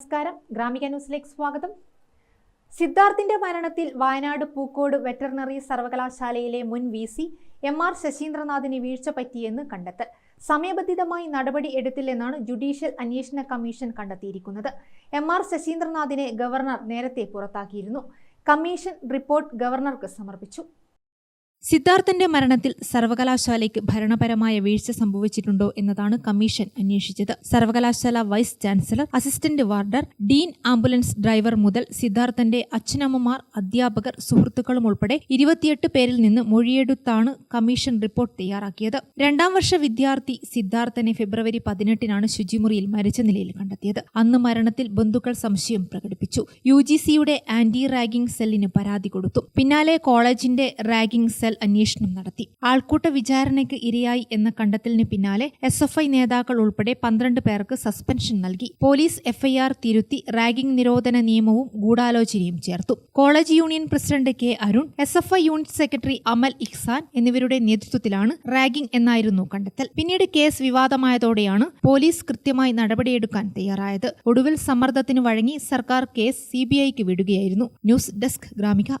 നമസ്കാരം. ഗ്രാമിക ന്യൂസിലേക്ക് സ്വാഗതം. സിദ്ധാർത്ഥിന്റെ മരണത്തിൽ വയനാട് പൂക്കോട് വെറ്ററിനറി സർവകലാശാലയിലെ മുൻ വി സി എം ആർ ശശീന്ദ്രനാഥിന് വീഴ്ച പറ്റിയെന്ന് കണ്ടെത്തൽ. സമയബന്ധിതമായി നടപടി എടുത്തില്ലെന്നാണ് ജുഡീഷ്യൽ അന്വേഷണ കമ്മീഷൻ കണ്ടെത്തിയിരിക്കുന്നത്. എം ആർ ശശീന്ദ്രനാഥിനെ ഗവർണർ നേരത്തെ പുറത്താക്കിയിരുന്നു. കമ്മീഷൻ റിപ്പോർട്ട് ഗവർണർക്ക് സമർപ്പിച്ചു. സിദ്ധാർത്ഥന്റെ മരണത്തിൽ സർവകലാശാലയ്ക്ക് ഭരണപരമായ വീഴ്ച സംഭവിച്ചിട്ടുണ്ടോ എന്നതാണ് കമ്മീഷൻ അന്വേഷിച്ചത്. സർവകലാശാല vice chancellor assistant warder dean ambulance driver മുതൽ സിദ്ധാർത്ഥന്റെ അച്ഛനമ്മമാർ അധ്യാപകർ സുഹൃത്തുക്കളും ഉൾപ്പെടെ ഇരുപത്തിയെട്ട് പേരിൽ നിന്ന് മൊഴിയെടുത്താണ് കമ്മീഷൻ റിപ്പോർട്ട് തയ്യാറാക്കിയത്. രണ്ടാം വർഷ വിദ്യാർത്ഥി സിദ്ധാർത്ഥനെ ഫെബ്രുവരി പതിനെട്ടിനാണ് ശുചിമുറിയിൽ മരിച്ച നിലയിൽ കണ്ടെത്തിയത്. അന്ന് മരണത്തിൽ ബന്ധുക്കൾ സംശയം പ്രകടിപ്പിച്ചു. യു ആന്റി റാഗിംഗ് സെല്ലിന് പരാതി കൊടുത്തു. പിന്നാലെ കോളേജിന്റെ റാഗിംഗ് സെൽ അന്വേഷണം നടത്തി. ആൾക്കൂട്ട വിചാരണയ്ക്ക് ഇരയായി എന്ന കണ്ടെത്തലിന് പിന്നാലെ എസ് എഫ് ഐ നേതാക്കൾ ഉൾപ്പെടെ പന്ത്രണ്ട് പേർക്ക് സസ്പെൻഷൻ നൽകി. പോലീസ് എഫ്ഐആർ തിരുത്തി റാഗിംഗ് നിരോധന നിയമവും ഗൂഢാലോചനയും ചേർത്തു. College union president K Arun S F I unit secretary Amal Ikhsan എന്നിവരുടെ നേതൃത്വത്തിലാണ് റാഗിംഗ് എന്നായിരുന്നു കണ്ടെത്തൽ. പിന്നീട് കേസ് വിവാദമായതോടെയാണ് പോലീസ് കൃത്യമായി നടപടിയെടുക്കാൻ തയ്യാറായത്. ഒടുവിൽ സമ്മർദ്ദത്തിന് വഴങ്ങി സർക്കാർ കേസ് സിബിഐക്ക് വിടുകയായിരുന്നു. News desk Gramika.